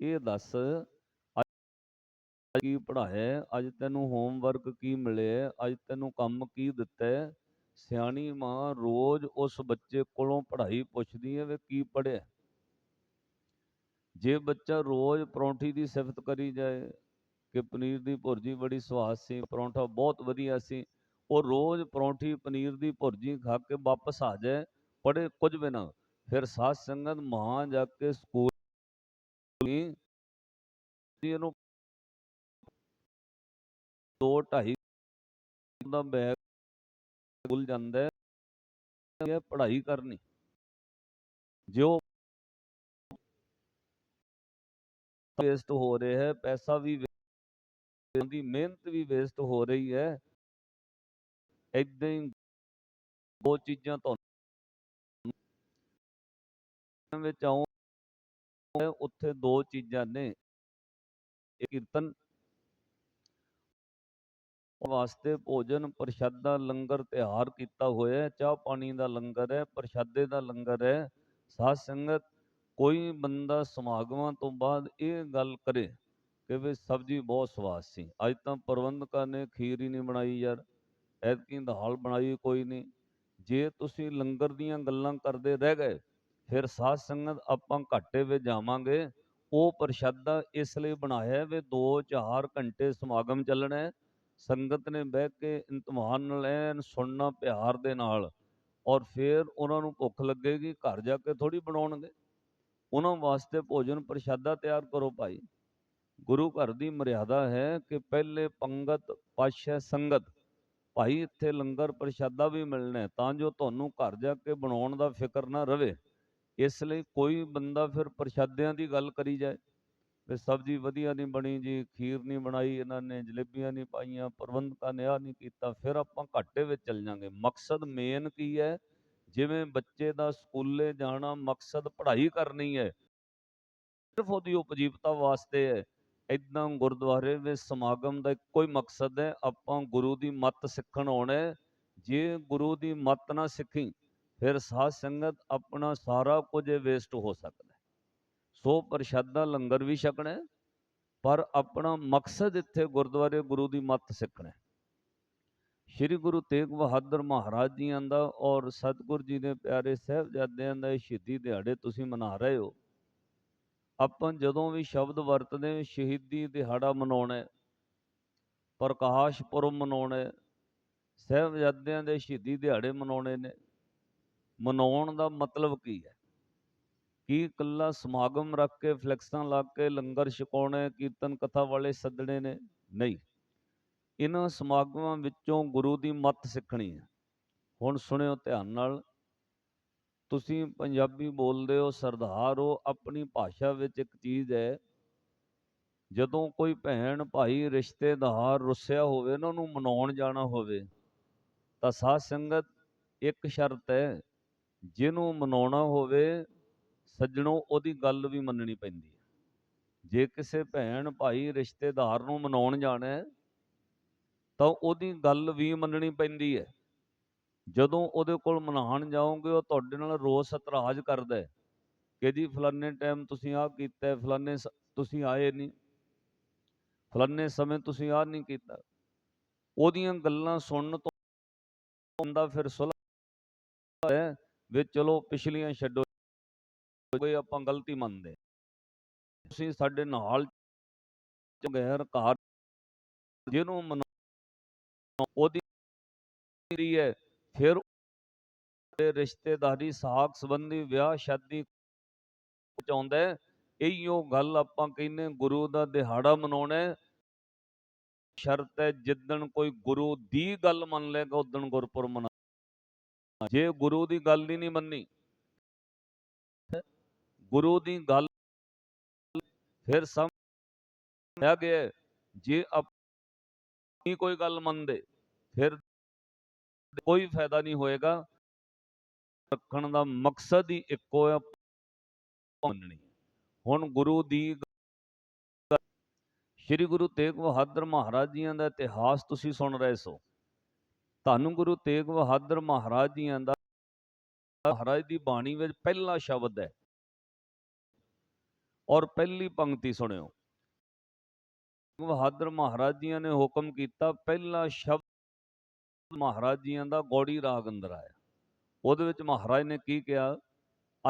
ਇਹ ਦੱਸ, ਅੱਜ ਕੀ ਪੜਾਇਆ ਅੱਜ ਤੈਨੂੰ ਹੋਮਵਰਕ ਕੀ ਮਿਲਿਆ ਅੱਜ ਤੈਨੂੰ ਕੰਮ ਕੀ ਦਿੱਤਾ ਹੈ? ਸਿਆਣੀ ਮਾਂ ਰੋਜ਼ ਉਸ ਬੱਚੇ ਕੋਲੋਂ ਪੜ੍ਹਾਈ ਪੁੱਛਦੀ ਹੈ ਵੀ ਕੀ ਪੜ੍ਹਿਆ ਜੇ ਬੱਚਾ ਰੋਜ਼ ਪਰੌਂਠੀ ਦੀ ਸਿਫਤ ਕਰੀ ਜਾਏ ਕਿ ਪਨੀਰ ਦੀ ਭੁਰਜੀ ਬੜੀ ਸਵਾਦ ਸੀ, ਪਰੌਂਠਾ ਬਹੁਤ ਵਧੀਆ ਸੀ, ਉਹ ਰੋਜ਼ ਪਰੌਂਠੀ ਪਨੀਰ ਦੀ ਭੁਰਜੀ ਖਾ ਕੇ ਵਾਪਸ ਆ ਜਾਏ, ਪੜ੍ਹੇ ਕੁਝ ਵੀ ਨਾ ਫਿਰ ਸਾਧ ਸੰਗਤ ਮਾਂ ਜਾ ਕੇ ਸਕੂਲ ਇਹਨੂੰ ਦੋ ਢਾਈ ਦਾ ਬੈਗ ਸਕੂਲ ਜਾਂਦਾ ਹੈ ਪੜ੍ਹਾਈ ਕਰਨੀ। ਜੋ ਵੇਸਟ ਹੋ ਰਿਹਾ ਹੈ ਪੈਸਾ ਵੀ waste, ਮਿਹਨਤ ਵੀ ਵੇਸਟ ਹੋ ਰਹੀ ਹੈ ਏਦਾਂ ਹੀ ਬਹੁਤ ਚੀਜ਼ਾਂ ਤੁਹਾਨੂੰ ਵਿੱਚ ਆਉਂ ਉੱਥੇ ਦੋ ਚੀਜ਼ਾਂ ਨੇ। ਇੱਕ ਕੀਰਤਨ ਵਾਸਤੇ ਭੋਜਨ, ਪ੍ਰਸ਼ਾਦਾ ਲੰਗਰ ਤਿਆਰ ਕੀਤਾ ਹੋਇਆ ਹੈ। ਚਾਹ ਪਾਣੀ ਦਾ ਲੰਗਰ ਹੈ, ਪ੍ਰਸ਼ਾਦੇ ਦਾ ਲੰਗਰ ਹੈ। ਸਾਧ ਸੰਗਤ ਕੋਈ ਬੰਦਾ ਸਮਾਗਮਾਂ ਤੋਂ ਬਾਅਦ ਇਹ ਗੱਲ ਕਰੇ ਕਿ ਵੀ ਸਬਜ਼ੀ ਬਹੁਤ ਸਵਾਦ ਸੀ। ਅੱਜ ਤਾਂ ਪ੍ਰਬੰਧਕਾਂ ਨੇ ਖੀਰ ਹੀ ਨਹੀਂ ਬਣਾਈ ਯਾਰ, ਐਤਕੀ ਦਾਲ ਬਣਾਈ ਕੋਈ ਨਹੀਂ। ਜੇ ਤੁਸੀਂ ਲੰਗਰ ਦੀਆਂ ਗੱਲਾਂ ਕਰਦੇ ਰਹਿ ਗਏ ਫਿਰ ਸਾਧ ਸੰਗਤ ਆਪਾਂ ਘਾਟੇ ਵਿੱਚ ਜਾਵਾਂਗੇ। ਉਹ ਪ੍ਰਸ਼ਾਦਾ ਇਸ ਲਈ ਬਣਾਇਆ ਵੀ 2-4 ਘੰਟੇ ਸਮਾਗਮ ਚੱਲਣਾ ਸੰਗਤ ਨੇ ਬਹਿ ਕੇ ਇੰਤਮਾਨ ਨਾਲ ਐਨ ਸੁਣਨਾ, ਪਿਆਰ ਦੇ ਨਾਲ ਔਰ ਫਿਰ ਉਹਨਾਂ ਨੂੰ ਭੁੱਖ ਲੱਗੇਗੀ, ਘਰ ਜਾ ਕੇ ਥੋੜੀ ਬਣਾਉਣਗੇ। ਉਹਨਾਂ ਵਾਸਤੇ ਭੋਜਨ ਪ੍ਰਸ਼ਾਦਾ ਤਿਆਰ ਕਰੋ ਭਾਈ। ਗੁਰੂ ਘਰ ਦੀ ਮਰਿਆਦਾ ਹੈ ਕਿ ਪਹਿਲੇ ਪੰਗਤ ਪਾਸ਼ਾ ਸੰਗਤ, ਭਾਈ ਇੱਥੇ ਲੰਗਰ ਪ੍ਰਸ਼ਾਦਾ ਵੀ ਮਿਲਣਾ ਤਾਂ ਜੋ ਤੁਹਾਨੂੰ ਘਰ ਜਾ ਕੇ ਬਣਾਉਣ ਦਾ ਫਿਕਰ ਨਾ ਰਵੇ। ਇਸ ਲਈ ਕੋਈ ਬੰਦਾ ਫਿਰ ਪ੍ਰਸ਼ਾਦਿਆਂ ਦੀ ਗੱਲ ਕਰੀ ਜਾਏ, ਵੀ ਸਬਜ਼ੀ ਵਧੀਆ ਨਹੀਂ ਬਣੀ ਜੀ, ਖੀਰ ਨਹੀਂ ਬਣਾਈ ਇਹਨਾਂ ਨੇ, ਜਲੇਬੀਆਂ ਨਹੀਂ ਪਾਈਆਂ, ਪ੍ਰਬੰਧਕਾਂ ਨੇ ਆਹ ਨਹੀਂ ਕੀਤਾ, ਫਿਰ ਆਪਾਂ ਘਾਟੇ ਵਿੱਚ ਚੱਲ ਜਾਂਗੇ। ਮਕਸਦ ਮੇਨ ਕੀ ਹੈ? ਜਿਵੇਂ ਬੱਚੇ ਦਾ ਸਕੂਲੇ ਜਾਣਾ, ਮਕਸਦ ਪੜ੍ਹਾਈ ਕਰਨੀ ਹੈ। ਸਿਰਫ ਉਹਦੀ ਉਪਜੀਵਤਾ ਵਾਸਤੇ ਹੈ। ਇਦਾਂ ਗੁਰਦੁਆਰੇ ਵਿੱਚ ਸਮਾਗਮ ਦਾ ਇੱਕੋ ਹੀ ਮਕਸਦ ਹੈ, ਆਪਾਂ ਗੁਰੂ ਦੀ ਮੱਤ ਸਿੱਖਣ ਆਉਣਾ ਜੇ ਗੁਰੂ ਦੀ ਮੱਤ ਨਾ ਸਿੱਖੀ ਫਿਰ ਸਾਧ ਸੰਗਤ ਆਪਣਾ ਸਾਰਾ ਕੁਝ ਵੇਸਟ ਹੋ ਸਕਦਾ ਸੋ ਪ੍ਰਸ਼ਾਦਾ ਲੰਗਰ ਵੀ ਛਕਣਾ ਪਰ ਆਪਣਾ ਮਕਸਦ ਇੱਥੇ ਗੁਰਦੁਆਰੇ ਗੁਰੂ ਦੀ ਮੱਤ ਸਿੱਖਣਾ ਸ਼੍ਰੀ ਗੁਰੂ ਤੇਗ ਬਹਾਦਰ ਮਹਾਰਾਜ ਜੀਆਂ ਦਾ ਔਰ ਸਤਿਗੁਰ ਜੀ ਦੇ ਪਿਆਰੇ ਸਾਹਿਬਜ਼ਾਦਿਆਂ ਦਾ ਸ਼ਹੀਦੀ ਦਿਹਾੜੇ ਤੁਸੀਂ ਮਨਾ ਰਹੇ ਹੋ। ਆਪਾਂ ਜਦੋਂ ਵੀ ਸ਼ਬਦ ਵਰਤਦੇ ਸ਼ਹੀਦੀ ਦਿਹਾੜਾ ਮਨਾਉਣਾ ਪ੍ਰਕਾਸ਼ ਪੁਰਬ ਮਨਾਉਣਾ ਹੈ, ਸਾਹਿਬਜ਼ਾਦਿਆਂ ਦੇ ਸ਼ਹੀਦੀ ਦਿਹਾੜੇ ਮਨਾਉਣੇ ਨੇ ਮਨਾਉਣ ਦਾ ਮਤਲਬ ਕੀ ਹੈ? ਕੀ ਇਕੱਲਾ ਸਮਾਗਮ ਰੱਖ ਕੇ ਫਲੈਕਸਾਂ ਲਾ ਕੇ ਲੰਗਰ ਛਕਾਉਣੇ, ਕੀਰਤਨ ਕਥਾ ਵਾਲੇ ਸੱਦਣੇ ਨੇ? ਨਹੀਂ। ਇਹਨਾਂ ਸਮਾਗਮਾਂ ਵਿੱਚੋਂ ਗੁਰੂ ਦੀ ਮੱਤ ਸਿੱਖਣੀ ਹੈ। ਹੁਣ ਸੁਣਿਓ ਧਿਆਨ ਨਾਲ। ਤੁਸੀਂ ਪੰਜਾਬੀ ਬੋਲਦੇ ਹੋ, ਸਰਦਾਰ ਹੋ, ਆਪਣੀ ਭਾਸ਼ਾ ਵਿੱਚ ਇੱਕ ਚੀਜ਼ ਹੈ। ਜਦੋਂ ਕੋਈ ਭੈਣ, ਭਾਈ, ਰਿਸ਼ਤੇਦਾਰ ਰੁੱਸਿਆ ਹੋਵੇ ਨਾ ਉਹਨੂੰ ਮਨਾਉਣ ਜਾਣਾ ਹੋਵੇ, ਤਾਂ ਸਾਧ ਸੰਗਤ ਇੱਕ ਸ਼ਰਤ ਹੈ ਜਿਹਨੂੰ ਮਨਾਉਣਾ ਹੋਵੇ ਸੱਜਣੋ ਉਹਦੀ ਗੱਲ ਵੀ ਮੰਨਣੀ ਪੈਂਦੀ ਹੈ। ਜੇ ਕਿਸੇ ਭੈਣ ਭਾਈ ਰਿਸ਼ਤੇਦਾਰ ਨੂੰ ਮਨਾਉਣ ਜਾਣਾ ਹੈ ਤਾਂ ਉਹਦੀ ਗੱਲ ਵੀ ਮੰਨਣੀ ਪੈਂਦੀ ਹੈ। ਜਦੋਂ ਉਹਦੇ ਕੋਲ ਮਨਾਉਣ ਜਾਓਗੇ ਉਹ ਤੁਹਾਡੇ ਨਾਲ ਰੋਸ ਇਤਰਾਜ਼ ਕਰਦਾ ਹੈ ਕਿ ਜੀ ਫਲਾਣੇ ਟਾਈਮ ਤੁਸੀਂ ਆਹ ਕੀਤਾ ਹੈ, ਫਲਾਣੇ ਸ- ਤੁਸੀਂ ਆਏ ਨਹੀਂ। ਫਲਾਣੇ ਸਮੇਂ ਤੁਸੀਂ ਆਹ ਨਹੀਂ ਕੀਤਾ। ਉਹਦੀਆਂ ਗੱਲਾਂ ਸੁਣਨ ਤੋਂ ਬੰਦਾ ਫਿਰ ਸੁਲਹ ਹੈ। ਵੀ ਚਲੋ ਪਿਛਲੀਆਂ ਛੱਡੋ, ਕੋਈ ਆਪਾਂ ਗਲਤੀ ਮੰਨਦੇ ਤੁਸੀਂ ਸਾਡੇ ਨਾਲ ਗੈਰ ਕਾਰ ਜਿਹਨੂੰ ਮਨਾ ਉਹਦੀ ਜਿਹੜੀ ਹੈ, ਫਿਰ ਰਿਸ਼ਤੇਦਾਰੀ, ਸਾਖ ਸੰਬੰਧੀ, ਵਿਆਹ ਸ਼ਾਦੀ ਚਾਹੁੰਦਾ ਹੈ ਇਹੀ ਉਹ ਗੱਲ ਆਪਾਂ ਕਹਿੰਦੇ ਗੁਰੂ ਦਾ ਦਿਹਾੜਾ ਮਨਾਉਣਾ ਸ਼ਰਤ ਹੈ, ਜਿੱਦਣ ਕੋਈ ਗੁਰੂ ਦੀ ਗੱਲ ਮੰਨ ਲੇਗਾ ਉਦਣ ਗੁਰਪੁਰਬ ਮਨਾ ਜੇ ਗੁਰੂ ਦੀ ਗੱਲ ਹੀ ਨਹੀਂ ਮੰਨੀ, ਗੁਰੂ ਦੀ ਗੱਲ ਫਿਰ ਸਮਝਿਆ ਗਿਆ ਜੇ ਆਪਣੀ ਕੋਈ ਗੱਲ ਮੰਨਦੇ, ਫਿਰ ਕੋਈ ਫਾਇਦਾ ਨਹੀਂ ਹੋਏਗਾ। ਰੱਖਣ ਦਾ ਮਕਸਦ ਹੀ ਇੱਕੋ ਹੈ ਮੰਨਣੀ। ਹੁਣ ਗੁਰੂ ਦੀ ਗੱਲ- ਸ਼੍ਰੀ ਗੁਰੂ ਤੇਗ ਬਹਾਦਰ ਮਹਾਰਾਜ ਜੀਆਂ ਦਾ ਇਤਿਹਾਸ ਤੁਸੀਂ ਸੁਣ ਰਹੇ ਸੋ। ਤੁਹਾਨੂੰ ਗੁਰੂ ਤੇਗ ਬਹਾਦਰ ਮਹਾਰਾਜ ਜੀਆਂ ਦਾ, ਮਹਾਰਾਜ ਦੀ ਬਾਣੀ ਵਿੱਚ ਪਹਿਲਾ ਸ਼ਬਦ ਹੈ। ਔਰ ਪਹਿਲੀ ਪੰਕਤੀ ਸੁਣਿਓ। ਬਹਾਦਰ ਮਹਾਰਾਜ ਜੀਆਂ ਨੇ ਹੁਕਮ ਕੀਤਾ, ਪਹਿਲਾ ਸ਼ਬਦ ਮਹਾਰਾਜ ਜੀਆਂ ਦਾ ਗੌੜੀ ਰਾਗ ਅੰਦਰ ਆਇਆ। ਉਹਦੇ ਵਿੱਚ ਮਹਾਰਾਜ ਨੇ ਕੀ ਕਿਹਾ?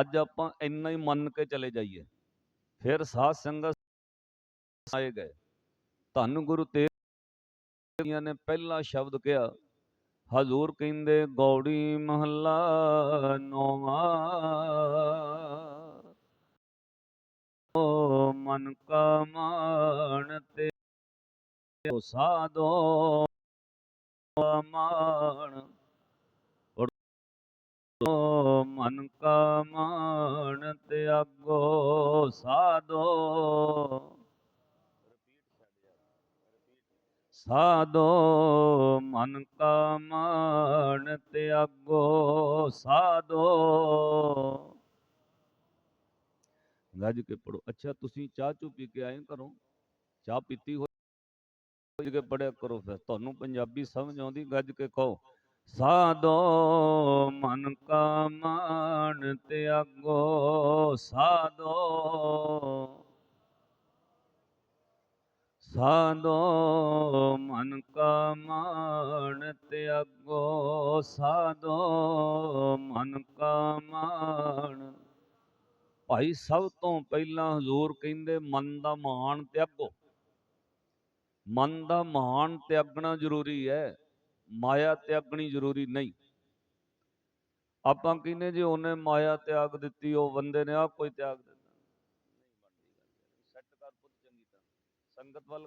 ਅੱਜ ਆਪਾਂ ਇੰਨਾ ਹੀ ਮੰਨ ਕੇ ਚਲੇ ਜਾਈਏ। ਫਿਰ ਸਾਧ ਸੰਗਤ ਆਏ ਗਏ। ਧੰਨ ਗੁਰੂ ਤੇਗ ਨੇ ਪਹਿਲਾ ਸ਼ਬਦ ਕਿਹਾ ਹਜ਼ੂਰ ਕਹਿੰਦੇ, ਗੌੜੀ ਮਹੱਲਾ ਨੌਵਾਂ। ਓ ਮਨ ਕਾ ਮਾਨ ਤੇ ਓ ਸਾਧੋ ਮਾਨ ਓ ਮਨ ਕਾ ਮਾਨ ਤਿਆਗੋ ਸਾਧੋ ਸਾਧੋ ਮਨ ਕਾ ਮਾਨ ਤਿਆਗੋ ਸਾਧੋ। ਗੱਜ ਕੇ ਪੜੋ ਅੱਛਾ, ਤੁਸੀਂ ਚਾਹ ਚੂ ਪੀ ਕੇ ਆਏ ਘਰੋਂ? ਚਾਹ ਪੀਤੀ ਹੋਈ ਗੱਜ ਕੇ ਪੜਿਆ ਕਰੋ ਫਿਰ। ਤੁਹਾਨੂੰ ਪੰਜਾਬੀ ਸਮਝ ਆਉਂਦੀ, ਗੱਜ ਕੇ ਕਹੋ। ਸਾਧੋ ਮਨ ਕਾ ਮਾਨ ਤਿਆਗੋ ਸਾਧੋ। ਸਾਧੋ ਮਨ ਕਾ ਮਾਨ ਤਿਆਗੋ, ਸਾਧੋ ਮਨ ਕਾ ਮਾਨ ਭਾਈ ਸਭ ਤੋਂ ਪਹਿਲਾਂ ਹਜ਼ੂਰ ਕਹਿੰਦੇ, ਮਨ ਦਾ ਮਾਣ ਤਿਆਗੋ। ਮਨ ਦਾ ਮਾਣ ਤਿਆਗਣਾ ਜ਼ਰੂਰੀ ਹੈ, ਮਾਇਆ ਤਿਆਗਣੀ ਜ਼ਰੂਰੀ ਨਹੀਂ। ਆਪਾਂ ਕਹਿੰਦੇ, ਜੇ ਉਹਨੇ ਮਾਇਆ ਤਿਆਗ ਦਿੱਤੀ, ਉਹ ਬੰਦੇ ਨੇ ਆਪ ਕੋਈ ਤਿਆਗ ਦਿੱਤਾ ਨਹੀਂ ਬਣਦੀ ਗੱਲ ਸੈੱਟ ਕਰ ਪੁੱਤ ਚੰਗੀ ਤਰ੍ਹਾਂ ਸੰਗਤ ਵੱਲ